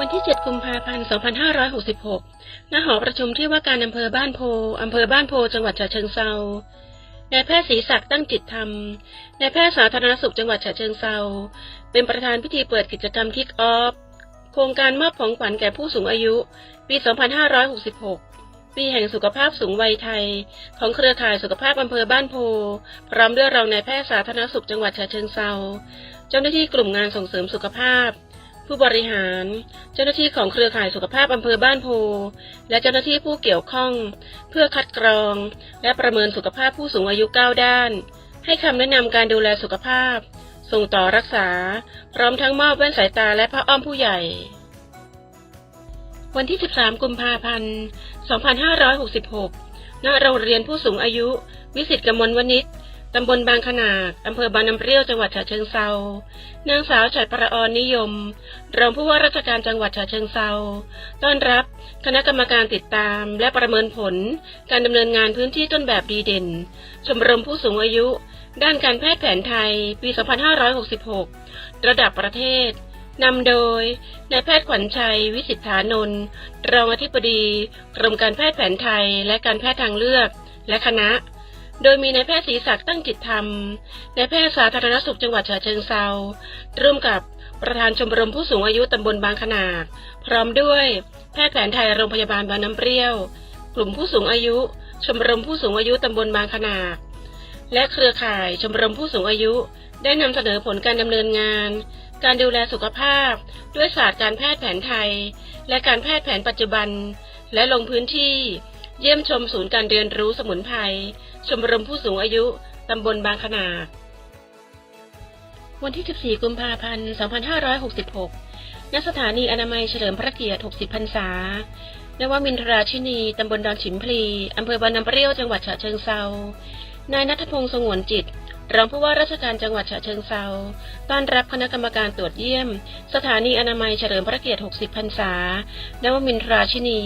วันที่ 7 กุมภาพันธ์ 2566 ณ หอประชุมที่ว่าการอำเภอบ้านโพ อำเภอบ้านโพ จังหวัดฉะเชิงเซานายแพทย์ศรีศักดิ์ตั้งจิตธรรม นายแพทย์สาธารณสุขจังหวัดฉะเชิงเซา เป็นประธานพิธีเปิดกิจกรรมคิกออฟ โครงการมอบของขวัญแก่ผู้สูงอายุ ปี 2566 ปีแห่งสุขภาพสูงวัยไทย ของเครือข่ายสุขภาพอำเภอบ้านโพ พร้อมด้วยรองนายแพทย์สาธารณสุขจังหวัดฉะเชิงเซา เจ้าหน้าที่กลุ่มงานส่งเสริมสุขภาพ ผู้บริหาร เจ้าหน้าที่ของเครือข่ายสุขภาพอำเภอบ้านโพ และเจ้าหน้าที่ผู้เกี่ยวข้อง เพื่อคัดกรอง และประเมินสุขภาพผู้สูงอายุ 9 ด้าน ให้คำแนะนำการดูแลสุขภาพ ส่งต่อรักษา พร้อมทั้งมอบแว่นสายตาและผ้าอ้อมผู้ใหญ่ วันที่ 13 กุมภาพันธ์ 2566 ณ โรงเรียนผู้สูงอายุ วิสิตกมลวณิช ตำบลบางขนาดอำเภอบางน้ำเปรี้ยว จังหวัดฉะเชิงเซา นางสาวฉัยประออนนิยม รองผู้ว่าราชการจังหวัดฉะเชิงเซา ต้อนรับคณะกรรมการติดตาม และประเมินผล การดำเนินงานพื้นที่ต้นแบบดีเด่น ชมรมผู้สูงอายุ ด้านการแพทย์แผนไทย ปี 2566 ระดับประเทศ นำโดยนายแพทย์ขวัญชัย วิสิทธานนท์รองอธิบดี กรมการแพทย์แผนไทย และการแพทย์ทางเลือก และคณะ โดยมีนายแพทย์ศรีศักดิ์ตั้งจิตธรรม นายแพทย์สาธารณสุขจังหวัดฉะเชิงเซา ร่วมกับประธานชมรมผู้สูงอายุตำบลบางขนาด พร้อมด้วย แพทย์แผนไทยโรงพยาบาลบางน้ำเปรี้ยว กลุ่มผู้สูงอายุ ชมรมผู้สูงอายุตำบลบางขนาด และเครือข่ายชมรมผู้สูงอายุ ได้นำเสนอผลการดำเนินงาน การดูแลสุขภาพ ด้วยศาสตร์การแพทย์แผนไทย และการแพทย์แผนปัจจุบัน และลงพื้นที่ เยี่ยมชมศูนย์การเรียนรู้สมุนไพร ชมรมผู้สูงอายุ ตำบลบางขนาด วันที่ 14 กุมภาพันธ์ 2566 ณ สถานีอนามัยเฉลิมพระเกียรติ 60 พรรษา นวมินทราชินี ตำบลดอนฉิมพลี อำเภอบาน้ำเปรี้ยว จังหวัดฉะเชิงเซานายนัทพงษ์สงวนจิต รองผู้ว่าราชการจังหวัดฉะเชิงเซาต้อนรับคณะกรรมการตรวจเยี่ยม สถานีอนามัยเฉลิมพระเกียรติ 60 พรรษา นวมินทราชินี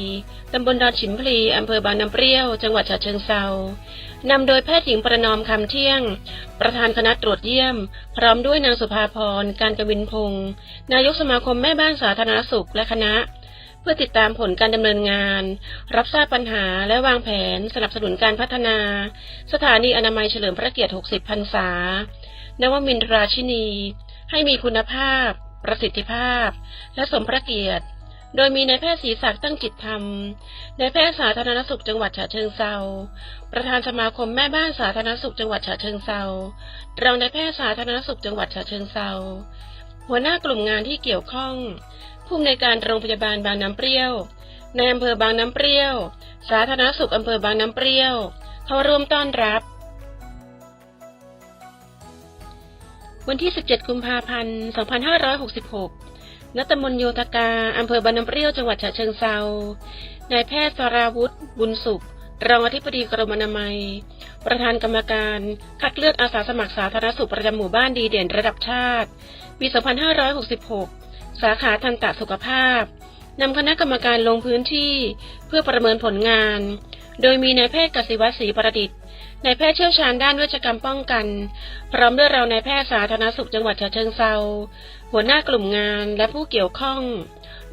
ตำบลดอนฉิมพลี อำเภอบางน้ำเปรี้ยว จังหวัดฉะเชิงเซานำโดยแพทย์หญิงประนอมคำเที่ยง ประธานคณะตรวจเยี่ยม พร้อมด้วยนางสุภาพร การกวินพงศ์ นายกสมาคมแม่บ้านสาธารณสุขและคณะ เพื่อติดตามผลการดำเนินงาน รับทราบปัญหาและวางแผนสนับสนุนการพัฒนา สถานีอนามัยเฉลิมพระเกียรติ 60 พรรษา นวมินทราชินี ให้มีคุณภาพ ประสิทธิภาพ และสมพระเกียรติ โดยมีนายแพทย์ศรีศักดิ์ตั้งจิตธรรม นายแพทย์สาธารณสุขจังหวัดฉะเชิงเซา ประธานสมาคมแม่บ้านสาธารณสุขจังหวัดฉะเชิงเซารองนายแพทย์สาธารณสุขจังหวัดฉะเชิงเซาหัวหน้ากลุ่มงานที่เกี่ยวข้อง ผู้อำนวยการโรงพยาบาลบางน้ำเปรี้ยวในอำเภอบางน้ำเปรี้ยว สาธารณสุขอำเภอบางน้ำเปรี้ยว เข้าร่วมต้อนรับ วันที่ 17 กุมภาพันธ์ 2566 ณ ตำบลโยธกา อำเภอบางน้ำเปรี้ยวจังหวัดฉะเชิงเซานายแพทย์สราวุธ บุญสุข รองอธิบดีกรมอนามัย ประธานกรรมการ คัดเลือกอาสาสมัครสาธารณสุขประจำหมู่บ้านดีเด่นระดับชาติ ปี 2566 สาขาทันตสุขภาพนำคณะกรรมการลงพื้นที่เพื่อประเมินผลงาน โดยมีนายแพทย์กสิวัตรศรีประดิษฐ์นายแพทย์เชี่ยวชาญด้านเวชกรรมป้องกัน พร้อมด้วยเรานายแพทย์สาธารณสุขจังหวัดฉะเชิงเซาหัวหน้ากลุ่มงานและผู้เกี่ยวข้อง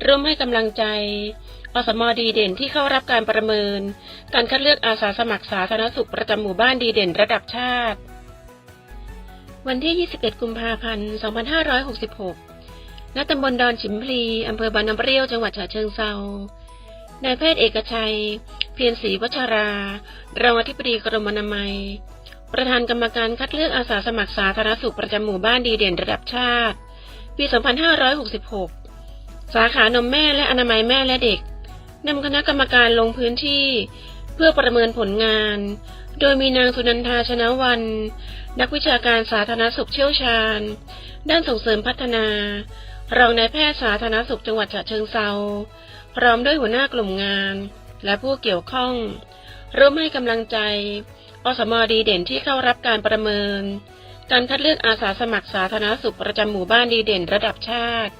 ร่วมให้กำลังใจ อสมดีเด่นที่เข้ารับการประเมิน การคัดเลือกอาสาสมัครสาธารณสุขประจำหมู่บ้านดีเด่นระดับชาติ วันที่ 21 กุมภาพันธ์ 2566 ณตำบลดอนฉิมพลีอำเภอบางน้ำเปรี้ยวจังหวัดฉะเชิงเซานายแพทย์เอกชัย เพียรศรีวัชรารองอธิบดีกรมอนามัย ประธานกรรมการคัดเลือกอาสาสมัครสาธารณสุขประจำหมู่บ้านดีเด่นระดับชาติ ปี 2566 สาขานมแม่และอนามัยแม่และเด็กนำคณะกรรมการลงพื้นที่ เพื่อประเมินผลงาน โดยมีนางสุนันทาชนะวัน นักวิชาการสาธารณสุขเชี่ยวชาญ ด้านส่งเสริมพัฒนา รองนายแพทย์สาธารณสุขจังหวัดฉะเชิงเซาพร้อมด้วยหัวหน้ากลุ่มงาน และผู้เกี่ยวข้อง ร่วมให้กำลังใจ อสมดีเด่นที่เข้ารับการประเมิน การคัดเลือกอาสาสมัครสาธารณสุขประจำหมู่บ้านดีเด่นระดับชาติ